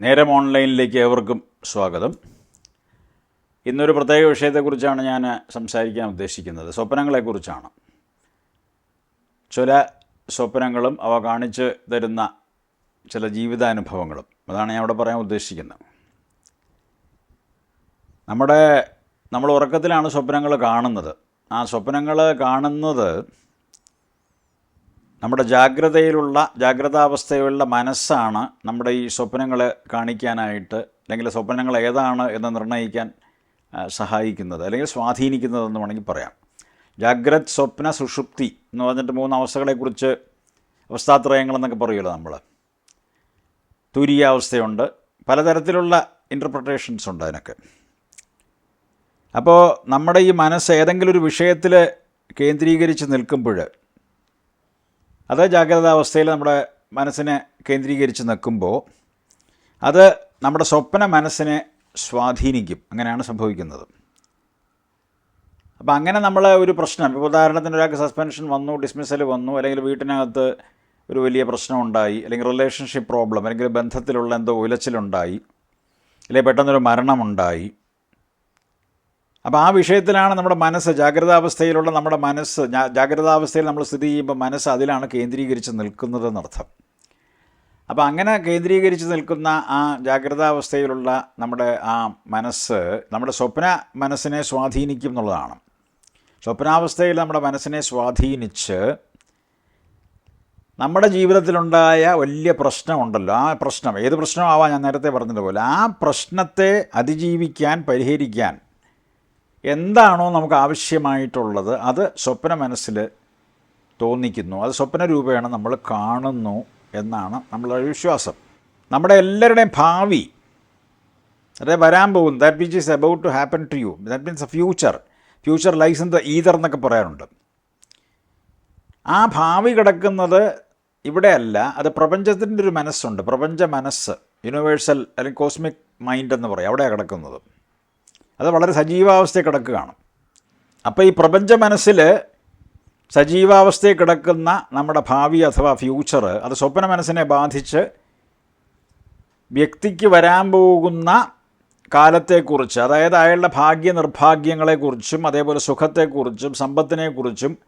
നേരം ഓൺലൈനിലേക്ക് ഏവർക്കും സ്വാഗതം. ഇന്നൊരു പ്രത്യേക വിഷയത്തെക്കുറിച്ചാണ് ഞാൻ സംസാരിക്കാൻ ഉദ്ദേശിക്കുന്നത്. സ്വപ്നങ്ങളെക്കുറിച്ചാണ്. ചില സ്വപ്നങ്ങളും അവ കാണിച്ച് തരുന്ന ചില ജീവിതാനുഭവങ്ങളും. അതാണ് ഞാൻ ഇവിടെ പറയാൻ ഉദ്ദേശിക്കുന്നത്. നമ്മുടെ നമ്മൾ ഉറക്കത്തിലാണ് സ്വപ്നങ്ങൾ കാണുന്നത്. ആ സ്വപ്നങ്ങൾ കാണുന്നത് നമ്മുടെ ജാഗ്രതയിലുള്ള ജാഗ്രതാവസ്ഥയിലുള്ള മനസ്സാണ് നമ്മുടെ ഈ സ്വപ്നങ്ങൾ കാണിക്കാനായിട്ട് അല്ലെങ്കിൽ സ്വപ്നങ്ങൾ ഏതാണ് എന്ന് നിർണയിക്കാൻ സഹായിക്കുന്നത് അല്ലെങ്കിൽ സ്വാധീനിക്കുന്നതെന്ന് വേണമെങ്കിൽ പറയാം. ജാഗ്രത് സ്വപ്ന സുഷുപ്തി എന്ന് പറഞ്ഞിട്ട് മൂന്ന് അവസ്ഥകളെക്കുറിച്ച് അവസ്ഥാത്രയങ്ങളെന്നൊക്കെ പറയുമല്ലോ നമ്മൾ തുരീയാവസ്ഥയുണ്ട്. പലതരത്തിലുള്ള ഇന്റർപ്രിട്ടേഷൻസ് ഉണ്ട് അതിനൊക്കെ. അപ്പോൾ നമ്മുടെ ഈ മനസ്സ് ഏതെങ്കിലും ഒരു വിഷയത്തിൽ കേന്ദ്രീകരിച്ച് നിൽക്കുമ്പോൾ അത് ജാഗ്രതാവസ്ഥയിൽ നമ്മുടെ മനസ്സിനെ കേന്ദ്രീകരിച്ച് നിൽക്കുമ്പോൾ അത് നമ്മുടെ സ്വപ്ന മനസ്സിനെ സ്വാധീനിക്കും. അങ്ങനെയാണ് സംഭവിക്കുന്നത്. അപ്പോൾ അങ്ങനെ നമ്മൾ ഒരു പ്രശ്നം ഇപ്പോൾ ഉദാഹരണത്തിന് ഒരാൾക്ക് സസ്പെൻഷൻ വന്നു ഡിസ്മിസൽ വന്നു അല്ലെങ്കിൽ വീട്ടിനകത്ത് ഒരു വലിയ പ്രശ്നം ഉണ്ടായി അല്ലെങ്കിൽ റിലേഷൻഷിപ്പ് പ്രോബ്ലം അല്ലെങ്കിൽ ബന്ധത്തിലുള്ള എന്തോ ഉലച്ചിലുണ്ടായി അല്ലെങ്കിൽ പെട്ടെന്നൊരു മരണമുണ്ടായി അപ്പോൾ ആ വിഷയത്തിലാണ് നമ്മുടെ മനസ്സ് ജാഗ്രതാവസ്ഥയിലുള്ള നമ്മുടെ മനസ്സ് ജാഗ്രതാവസ്ഥയിൽ നമ്മൾ സ്ഥിതി ചെയ്യുമ്പോൾ മനസ്സ് അതിലാണ് കേന്ദ്രീകരിച്ച് നിൽക്കുന്നതെന്നർത്ഥം അപ്പോൾ അങ്ങനെ കേന്ദ്രീകരിച്ച് നിൽക്കുന്ന ആ ജാഗ്രതാവസ്ഥയിലുള്ള നമ്മുടെ ആ മനസ്സ് നമ്മുടെ സ്വപ്ന മനസ്സിനെ സ്വാധീനിക്കും എന്നുള്ളതാണ്. സ്വപ്നാവസ്ഥയിൽ നമ്മുടെ മനസ്സിനെ സ്വാധീനിച്ച് നമ്മുടെ ജീവിതത്തിലുണ്ടായ വലിയ പ്രശ്നമുണ്ടല്ലോ. ആ പ്രശ്നം ഏത് പ്രശ്നമാവാം ഞാൻ നേരത്തെ പറഞ്ഞതുപോലെ ആ പ്രശ്നത്തെ അതിജീവിക്കാൻ പരിഹരിക്കാൻ എന്താണോ നമുക്ക് ആവശ്യമായിട്ടുള്ളത് അത് സ്വപ്ന മനസ്സിൽ തോന്നിക്കുന്നു. അത് സ്വപ്ന രൂപേണ നമ്മൾ കാണുന്നു എന്നാണ് നമ്മളൊരു വിശ്വാസം. നമ്മുടെ എല്ലാവരുടെയും ഭാവി അതായത് വരാൻ പോകും that which is about to happen to you that means a future future lies in the ether എന്നൊക്കെ പറയാറുണ്ട്. ആ ഭാവി കിടക്കുന്നത് ഇവിടെയല്ല. അത് പ്രപഞ്ചത്തിന്റെ ഒരു മനസ്സുണ്ട്. പ്രപഞ്ച മനസ്സ് യൂണിവേഴ്സൽ അല്ലെങ്കിൽ കോസ്മിക് മൈൻഡ് എന്ന് പറയും. അവിടെയാണ് കിടക്കുന്നത്. അത് വളരെ സജീവാവസ്ഥയിൽ കിടക്കുകയാണ്. അപ്പോൾ ഈ പ്രപഞ്ച മനസ്സിൽ സജീവാവസ്ഥയിൽ കിടക്കുന്ന നമ്മുടെ ഭാവി അഥവാ ഫ്യൂച്ചർ അത് സ്വപ്ന മനസ്സിനെ ബാധിച്ച് വ്യക്തിക്ക് വരാൻ പോകുന്ന കാലത്തെക്കുറിച്ച് അതായത് അയാളുടെ ഭാഗ്യ നിർഭാഗ്യങ്ങളെക്കുറിച്ചും അതേപോലെ സുഖത്തെക്കുറിച്ചും സമ്പത്തിനെക്കുറിച്ചും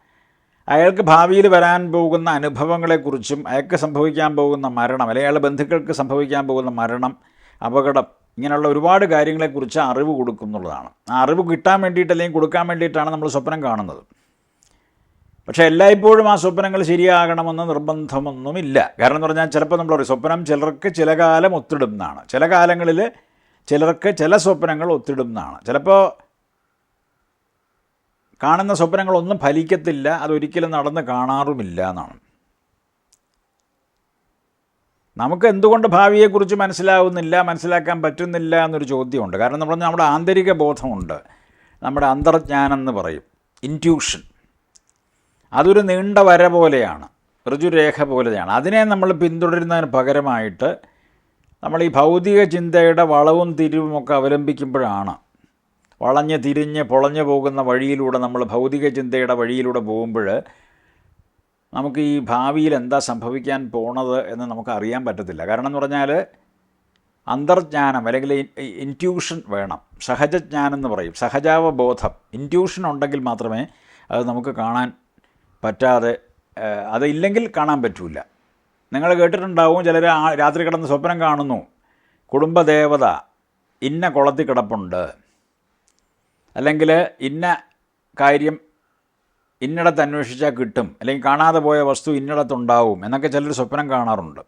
അയാൾക്ക് ഭാവിയിൽ വരാൻ പോകുന്ന അനുഭവങ്ങളെക്കുറിച്ചും അയാൾക്ക് സംഭവിക്കാൻ പോകുന്ന മരണം അല്ലെങ്കിൽ അയാളുടെ ബന്ധുക്കൾക്ക് സംഭവിക്കാൻ പോകുന്ന മരണം അപകടം ഇങ്ങനെയുള്ള ഒരുപാട് കാര്യങ്ങളെക്കുറിച്ച് അറിവ് കൊടുക്കും എന്നുള്ളതാണ് ആ അറിവ് കിട്ടാൻ വേണ്ടിയിട്ട് അല്ലെങ്കിൽ കൊടുക്കാൻ വേണ്ടിയിട്ടാണ് നമ്മൾ സ്വപ്നം കാണുന്നത്. പക്ഷേ എല്ലായ്പ്പോഴും ആ സ്വപ്നങ്ങൾ ശരിയാകണമെന്ന് നിർബന്ധമൊന്നുമില്ല. കാരണം എന്ന് പറഞ്ഞാൽ ചിലപ്പോൾ നമ്മൾ പറയും സ്വപ്നം ചിലർക്ക് ചില കാലം ഒത്തിടും എന്നാണ്. ചില കാലങ്ങളിൽ ചിലർക്ക് ചില സ്വപ്നങ്ങൾ ഒത്തിടും എന്നാണ്. ചിലപ്പോൾ കാണുന്ന സ്വപ്നങ്ങളൊന്നും ഫലിക്കത്തില്ല അതൊരിക്കലും നടന്ന് കാണാറുമില്ല എന്നാണ്. നമുക്ക് എന്തുകൊണ്ട് ഭാവിയെക്കുറിച്ച് മനസ്സിലാവുന്നില്ല മനസ്സിലാക്കാൻ പറ്റുന്നില്ല എന്നൊരു ചോദ്യമുണ്ട്. കാരണം നമ്മൾ നമ്മുടെ ആന്തരിക ബോധമുണ്ട്. നമ്മുടെ അന്തർജ്ഞാനം എന്ന് പറയും. ഇന്റ്യൂഷൻ അതൊരു നീണ്ട വര പോലെയാണ്. ഋജുരേഖ പോലെയാണ്. അതിനെ നമ്മൾ പിന്തുടരുന്നതിന് പകരമായിട്ട് നമ്മൾ ഈ ഭൗതിക ചിന്തയുടെ വളവും തിരിവുമൊക്കെ അവലംബിക്കുമ്പോഴാണ് വളഞ്ഞ് തിരിഞ്ഞ് പൊളഞ്ഞു പോകുന്ന വഴിയിലൂടെ നമ്മൾ ഭൗതിക ചിന്തയുടെ വഴിയിലൂടെ പോകുമ്പോൾ നമുക്ക് ഈ ഭാവിയിൽ എന്താ സംഭവിക്കാൻ പോണത് എന്ന് നമുക്ക് അറിയാൻ പറ്റത്തില്ല. കാരണം എന്ന് പറഞ്ഞാൽ അന്തർജ്ഞാനം അല്ലെങ്കിൽ ഇന്റ്യൂഷൻ വേണം. സഹജജ്ഞാനം എന്ന് പറയും. സഹജാവബോധം. ഇന്റ്യൂഷൻ ഉണ്ടെങ്കിൽ മാത്രമേ അത് നമുക്ക് കാണാൻ പറ്റാതെ അതില്ലെങ്കിൽ കാണാൻ പറ്റില്ല നിങ്ങൾ കേട്ടിട്ടുണ്ടാവും ചിലർ രാത്രി കിടന്ന് സ്വപ്നം കാണുന്നു. കുടുംബദേവത ഇന്ന കുളത്തിൽ കിടപ്പുണ്ട്. അല്ലെങ്കിൽ ഇന്ന കാര്യം ഇന്നിടത്ത് അന്വേഷിച്ചാൽ കിട്ടും. അല്ലെങ്കിൽ കാണാതെ പോയ വസ്തു ഇന്നിടത്തുണ്ടാവും എന്നൊക്കെ ചിലർ സ്വപ്നം കാണാറുണ്ട്.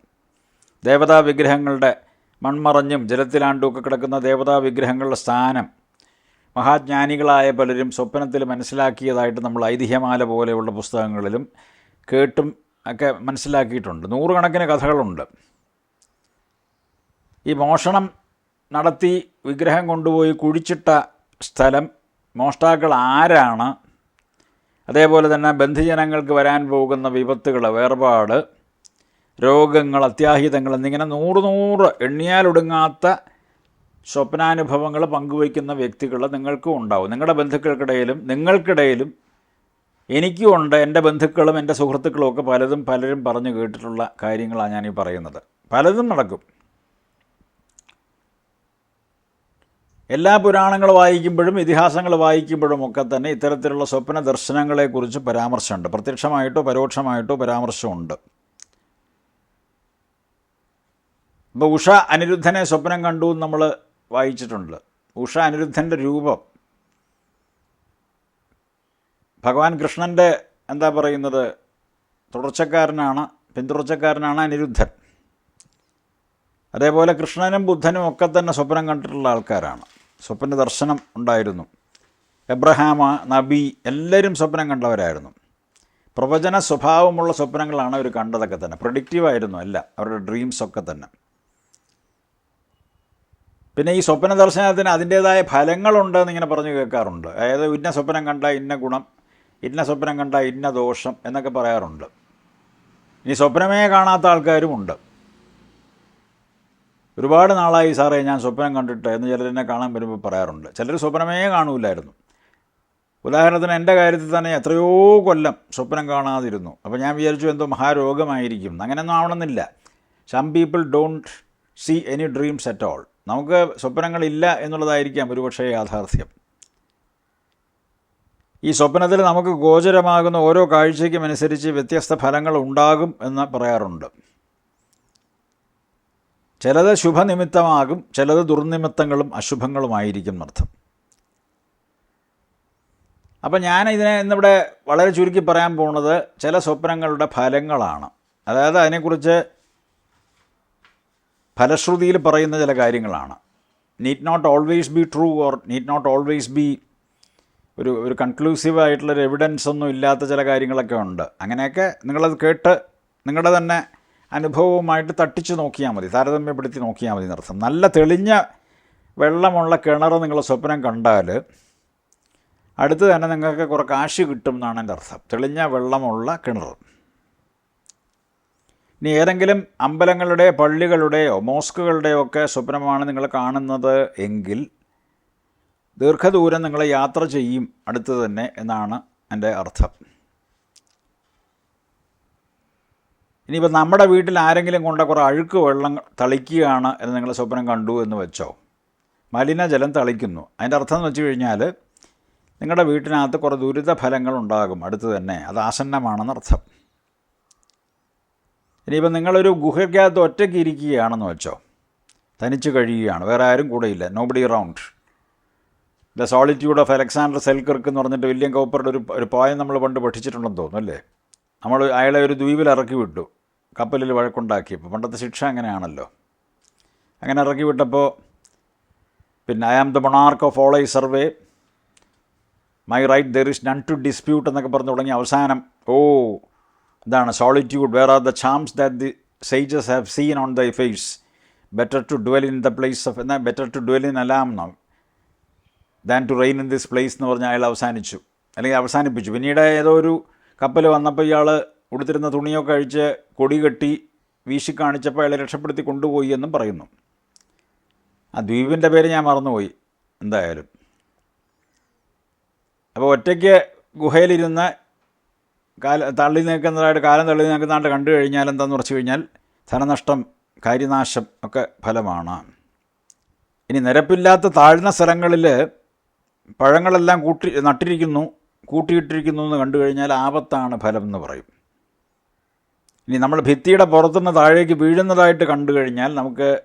ദേവതാ വിഗ്രഹങ്ങളുടെ മൺമറഞ്ഞും ജലത്തിലാണ്ടുമൊക്കെ കിടക്കുന്ന ദേവതാ വിഗ്രഹങ്ങളുടെ സ്ഥാനം മഹാജ്ഞാനികളായ പലരും സ്വപ്നത്തിൽ മനസ്സിലാക്കിയതായിട്ട് നമ്മൾ ഐതിഹ്യമാല പോലെയുള്ള പുസ്തകങ്ങളിലും കേട്ടും ഒക്കെ മനസ്സിലാക്കിയിട്ടുണ്ട്. നൂറുകണക്കിന് കഥകളുണ്ട്. ഈ മോഷണം നടത്തി വിഗ്രഹം കൊണ്ടുപോയി കുഴിച്ചിട്ട സ്ഥലം മോഷ്ടാക്കൾ ആരാണ്? അതേപോലെ തന്നെ ബന്ധുജനങ്ങൾക്ക് വരാൻ പോകുന്ന വിപത്തുകൾ വേർപാട് രോഗങ്ങൾ അത്യാഹിതങ്ങൾ എന്നിങ്ങനെ നൂറ് നൂറ് എണ്ണിയാലൊടുങ്ങാത്ത സ്വപ്നാനുഭവങ്ങൾ പങ്കുവയ്ക്കുന്ന വ്യക്തികൾ നിങ്ങൾക്കും ഉണ്ടാവും. നിങ്ങളുടെ ബന്ധുക്കൾക്കിടയിലും നിങ്ങൾക്കിടയിലും എനിക്കും ഉണ്ട്. എന്റെ ബന്ധുക്കളും എന്റെ സുഹൃത്തുക്കളും ഒക്കെ പലതും പലരും പറഞ്ഞു കേട്ടിട്ടുള്ള കാര്യങ്ങളാണ് ഞാനീ പറയുന്നത്. പലതും നടക്കും. എല്ലാ പുരാണങ്ങൾ വായിക്കുമ്പോഴും ഇതിഹാസങ്ങൾ വായിക്കുമ്പോഴും ഒക്കെ തന്നെ ഇത്തരത്തിലുള്ള സ്വപ്ന ദർശനങ്ങളെക്കുറിച്ച് പരാമർശമുണ്ട്. പ്രത്യക്ഷമായിട്ടോ പരോക്ഷമായിട്ടോ പരാമർശമുണ്ട്. ഇപ്പോൾ ഉഷ അനിരുദ്ധനെ സ്വപ്നം കണ്ടു എന്ന് നമ്മൾ വായിച്ചിട്ടുണ്ട്. ഉഷ അനിരുദ്ധന്റെ രൂപം. ഭഗവാൻ കൃഷ്ണന്റെ എന്താ പറയുന്നത്? തുടർച്ചക്കാരനാണ് പിന്തുടർച്ചക്കാരനാണ് അനിരുദ്ധൻ. അതേപോലെ കൃഷ്ണനും ബുദ്ധനും ഒക്കെ തന്നെ സ്വപ്നം കണ്ടിട്ടുള്ള ആൾക്കാരാണ്. സ്വപ്ന ദർശനം ഉണ്ടായിരുന്നു. എബ്രഹാമ നബി എല്ലാവരും സ്വപ്നം കണ്ടവരായിരുന്നു. പ്രവചന സ്വഭാവമുള്ള സ്വപ്നങ്ങളാണ് അവർ കണ്ടതൊക്കെ തന്നെ. പ്രൊഡിക്റ്റീവായിരുന്നു അല്ല അവരുടെ ഡ്രീംസൊക്കെ തന്നെ. പിന്നെ ഈ സ്വപ്ന ദർശനത്തിന് അതിന്റേതായ ഫലങ്ങളുണ്ട് എന്നിങ്ങനെ പറഞ്ഞു കേൾക്കാറുണ്ട്. അതായത് ഇന്ന സ്വപ്നം കണ്ട ഇന്ന ഗുണം ഇന്ന സ്വപ്നം കണ്ട ഇന്ന ദോഷം എന്നൊക്കെ പറയാറുണ്ട്. ഇനി സ്വപ്നമേ കാണാത്ത ആൾക്കാരുമുണ്ട് ഒരുപാട് നാളായി സാറേ ഞാൻ സ്വപ്നം കണ്ടിട്ട് എന്ന് ചിലർ എന്നെ കാണാൻ വരുമ്പോൾ പറയാറുണ്ട്. ചിലർ സ്വപ്നമേ കാണൂലായിരുന്നു. ഉദാഹരണത്തിന് എന്റെ കാര്യത്തിൽ തന്നെ എത്രയോ കൊല്ലം സ്വപ്നം കാണാതിരുന്നു. അപ്പോൾ ഞാൻ വിചാരിച്ചു എന്തോ മഹാരോഗമായിരിക്കും. അങ്ങനെയൊന്നും ആവണമെന്നില്ല. Some people don't see any dreams at all നമുക്ക് സ്വപ്നങ്ങളില്ല എന്നുള്ളതായിരിക്കാം ഒരുപക്ഷേ യാഥാർത്ഥ്യം. ഈ സ്വപ്നത്തിൽ നമുക്ക് ഗോചരമാകുന്ന ഓരോ കാഴ്ചയ്ക്കും അനുസരിച്ച് വ്യത്യസ്ത ഫലങ്ങൾ ഉണ്ടാകും എന്ന് പറയാറുണ്ട്. ചിലത് ശുഭനിമിത്തമാകും ചിലത് ദുർനിമിത്തങ്ങളും അശുഭങ്ങളുമായിരിക്കും എന്നർത്ഥം. അപ്പം ഞാൻ ഇതിനെ ഇന്നിവിടെ വളരെ ചുരുക്കി പറയാൻ പോകുന്നത് ചില സ്വപ്നങ്ങളുടെ ഫലങ്ങളാണ്. അതായത് അതിനെക്കുറിച്ച് ഫലശ്രുതിയിൽ പറയുന്ന ചില കാര്യങ്ങളാണ്. Need not always be true or need not always be ഒരു ഒരു കൺക്ലൂസീവ് ആയിട്ടുള്ളൊരു എവിഡൻസ് ഒന്നും ഇല്ലാത്ത ചില കാര്യങ്ങളൊക്കെ ഉണ്ട്. അങ്ങനെയൊക്കെ നിങ്ങളത് കേട്ട് നിങ്ങളുടെ തന്നെ അനുഭവവുമായിട്ട് തട്ടിച്ച് നോക്കിയാൽ മതി താരതമ്യപ്പെടുത്തി നോക്കിയാൽ മതി എന്നർത്ഥം. നല്ല തെളിഞ്ഞ വെള്ളമുള്ള കിണർ നിങ്ങൾ സ്വപ്നം കണ്ടാൽ അടുത്ത് തന്നെ നിങ്ങൾക്ക് കുറേ കാശ് കിട്ടും എന്നാണ് എന്റെ അർത്ഥം. തെളിഞ്ഞ വെള്ളമുള്ള കിണർ. ഇനി ഏതെങ്കിലും അമ്പലങ്ങളുടെ പള്ളികളുടെയോ മോസ്കുകളുടെയോ ഒക്കെ സ്വപ്നമാണ് നിങ്ങൾ കാണുന്നത് എങ്കിൽ ദീർഘദൂരം നിങ്ങൾ യാത്ര ചെയ്യും അടുത്ത് തന്നെ എന്നാണ് എന്റെ അർത്ഥം. ഇനിയിപ്പോൾ നമ്മുടെ വീട്ടിൽ ആരെങ്കിലും കൊണ്ട കുറേ അഴുക്ക് വെള്ളം തളിക്കുകയാണ് എന്ന് നിങ്ങൾ സ്വപ്നം കണ്ടു എന്ന് വെച്ചോ? മലിനജലം തളിക്കുന്നു. അതിന്റെ അർത്ഥം എന്ന് വെച്ച് കഴിഞ്ഞാൽ നിങ്ങളുടെ വീട്ടിനകത്ത് കുറേ ദുരിത ഫലങ്ങൾ ഉണ്ടാകും. അടുത്ത് തന്നെ അത് ആസന്നമാണെന്നർത്ഥം ഇനിയിപ്പോൾ നിങ്ങളൊരു ഗുഹയ്ക്കകത്ത് ഒറ്റയ്ക്ക് ഇരിക്കുകയാണെന്ന് വെച്ചോ? തനിച്ച് കഴിയുകയാണ്. വേറെ ആരും കൂടെയില്ല nobody round the solitude of Alexander Selkirk എന്ന് പറഞ്ഞിട്ട് വില്യം കൗപ്പറുടെ ഒരു ഒരു പോയം നമ്മൾ പണ്ട് പഠിച്ചിട്ടുണ്ടെന്ന് തോന്നുന്നു അല്ലേ? നമ്മൾ അയാളെ ഒരു ദ്വീപിൽ ഇറക്കി വിട്ടു. കപ്പലിൽ വഴക്കുണ്ടാക്കിയപ്പോൾ പണ്ടത്തെ ശിക്ഷ അങ്ങനെയാണല്ലോ. അങ്ങനെ ഇറക്കി വിട്ടപ്പോൾ പിന്നെ I am the monarch of I survey my right there is none to dispute എന്നൊക്കെ പറഞ്ഞു തുടങ്ങി അവസാനം ഓ ഇതാണ് solitude where are the charms that the sages have seen on thy face better to dwell in the place of എന്നാൽ better to dwell in alarm no than to reign in this place എന്ന് പറഞ്ഞ് അയാൾ അവസാനിച്ചു. അല്ലെങ്കിൽ അവസാനിപ്പിച്ചു. പിന്നീട് ഏതോ ഒരു കപ്പൽ വന്നപ്പോൾ ഇയാൾ ഉടുത്തിരുന്ന തുണിയൊക്കെ അഴിച്ച് കൊടി കെട്ടി വീശി കാണിച്ചപ്പോൾ അയാളെ രക്ഷപ്പെടുത്തി കൊണ്ടുപോയി എന്നും പറയുന്നു. ആ ദ്വീപിന്റെ പേര് ഞാൻ മറന്നുപോയി. എന്തായാലും. അപ്പോൾ ഒറ്റയ്ക്ക് ഗുഹയിലിരുന്ന് കാല തള്ളി നിൽക്കുന്നതായിട്ട് കാലം തള്ളി നിൽക്കുന്നതായിട്ട് കണ്ടു കഴിഞ്ഞാൽ എന്താണെന്ന് ഉറച്ചു കഴിഞ്ഞാൽ ധനനഷ്ടം കാര്യനാശം ഒക്കെ ഫലമാണ്. ഇനി നിരപ്പില്ലാത്ത താഴ്ന്ന സ്ഥലങ്ങളിൽ പഴങ്ങളെല്ലാം കൂട്ടി നട്ടിരിക്കുന്നു കൂട്ടിയിട്ടിരിക്കുന്നു എന്ന് കണ്ടു കഴിഞ്ഞാൽ ആപത്താണ് ഫലം എന്ന് പറയും. ഇനി നമ്മൾ ഭിത്തിയുടെ പുറത്തുനിന്ന് താഴേക്ക് വീഴുന്നതായിട്ട് കണ്ടു കഴിഞ്ഞാൽ നമുക്ക്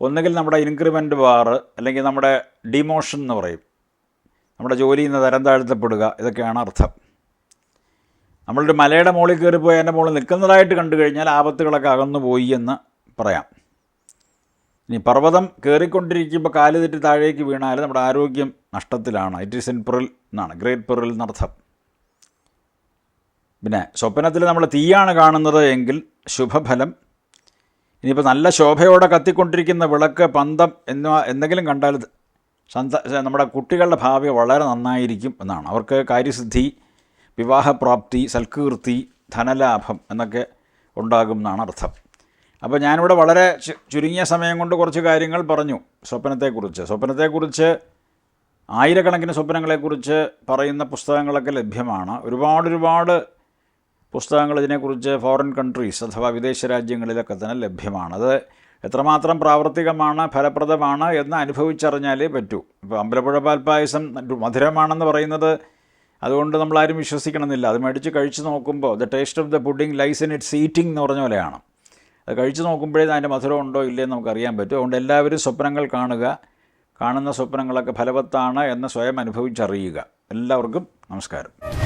ഒന്നുകിൽ നമ്മുടെ ഇൻക്രിമെന്റ് ബാർ അല്ലെങ്കിൽ നമ്മുടെ ഡിമോഷൻ എന്ന് പറയും. നമ്മുടെ ജോലിയിൽ നിന്ന് തരം താഴ്ത്തപ്പെടുക ഇതൊക്കെയാണ് അർത്ഥം. നമ്മളൊരു മലയുടെ മുകളിൽ കയറിപ്പോയി അതിന്റെ മുകളിൽ നിൽക്കുന്നതായിട്ട് കണ്ടു കഴിഞ്ഞാൽ ആപത്തുകളൊക്കെ അകന്നു പോയി എന്ന് പറയാം. ഇനി പർവതം കയറിക്കൊണ്ടിരിക്കുമ്പോൾ കാൽ തെറ്റി താഴേക്ക് വീണാൽ നമ്മുടെ ആരോഗ്യം നഷ്ടത്തിലാണ്. ഇറ്റ് ഈസ് ഇൻ പെറിൽ എന്നാണ്. ഗ്രേറ്റ് പെറിൽ എന്നർത്ഥം. പിന്നെ സ്വപ്നത്തിൽ നമ്മൾ തീയാണ് കാണുന്നത് എങ്കിൽ ശുഭഫലം. ഇനിയിപ്പോൾ നല്ല ശോഭയോടെ കത്തിക്കൊണ്ടിരിക്കുന്ന വിളക്ക് പന്തം എന്നിവ എന്തെങ്കിലും കണ്ടാൽ സന്ത നമ്മുടെ കുട്ടികളുടെ ഭാവി വളരെ നന്നായിരിക്കും എന്നാണ്. അവർക്ക് കാര്യസിദ്ധി വിവാഹപ്രാപ്തി സൽകീർത്തി ധനലാഭം എന്നൊക്കെ ഉണ്ടാകും എന്നാണ് അർത്ഥം. അപ്പോൾ ഞാനിവിടെ വളരെ ചുരുങ്ങിയ സമയം കൊണ്ട് കുറച്ച് കാര്യങ്ങൾ പറഞ്ഞു സ്വപ്നത്തെക്കുറിച്ച്. സ്വപ്നത്തെക്കുറിച്ച് ആയിരക്കണക്കിന് സ്വപ്നങ്ങളെക്കുറിച്ച് പറയുന്ന പുസ്തകങ്ങളൊക്കെ ലഭ്യമാണ്. ഒരുപാട് ഒരുപാട് പുസ്തകങ്ങൾ ഇതിനെക്കുറിച്ച് ഫോറിൻ കൺട്രീസ് അഥവാ വിദേശ രാജ്യങ്ങളിലൊക്കെ തന്നെ ലഭ്യമാണ്. അത് എത്രമാത്രം പ്രാവർത്തികമാണ് ഫലപ്രദമാണ് എന്ന് അനുഭവിച്ചറിഞ്ഞാലേ പറ്റൂ. ഇപ്പോൾ അമ്പലപ്പുഴ പാൽപ്പായസം മധുരമാണെന്ന് പറയുന്നത് അതുകൊണ്ട് നമ്മളാരും വിശ്വസിക്കണമെന്നില്ല. അത് മേടിച്ച് കഴിച്ച് നോക്കുമ്പോൾ the taste of the pudding lies in its eating എന്ന് പറഞ്ഞ പോലെയാണ്. അത് കഴിച്ച് നോക്കുമ്പോഴേ അതിന്റെ മധുരം ഉണ്ടോ ഇല്ലയെന്ന് നമുക്കറിയാൻ പറ്റും. അതുകൊണ്ട് എല്ലാവരും സ്വപ്നങ്ങൾ കാണുക കാണുന്ന സ്വപ്നങ്ങളൊക്കെ ഫലവത്താണ് എന്ന് സ്വയം അനുഭവിച്ചറിയുക. എല്ലാവർക്കും നമസ്കാരം.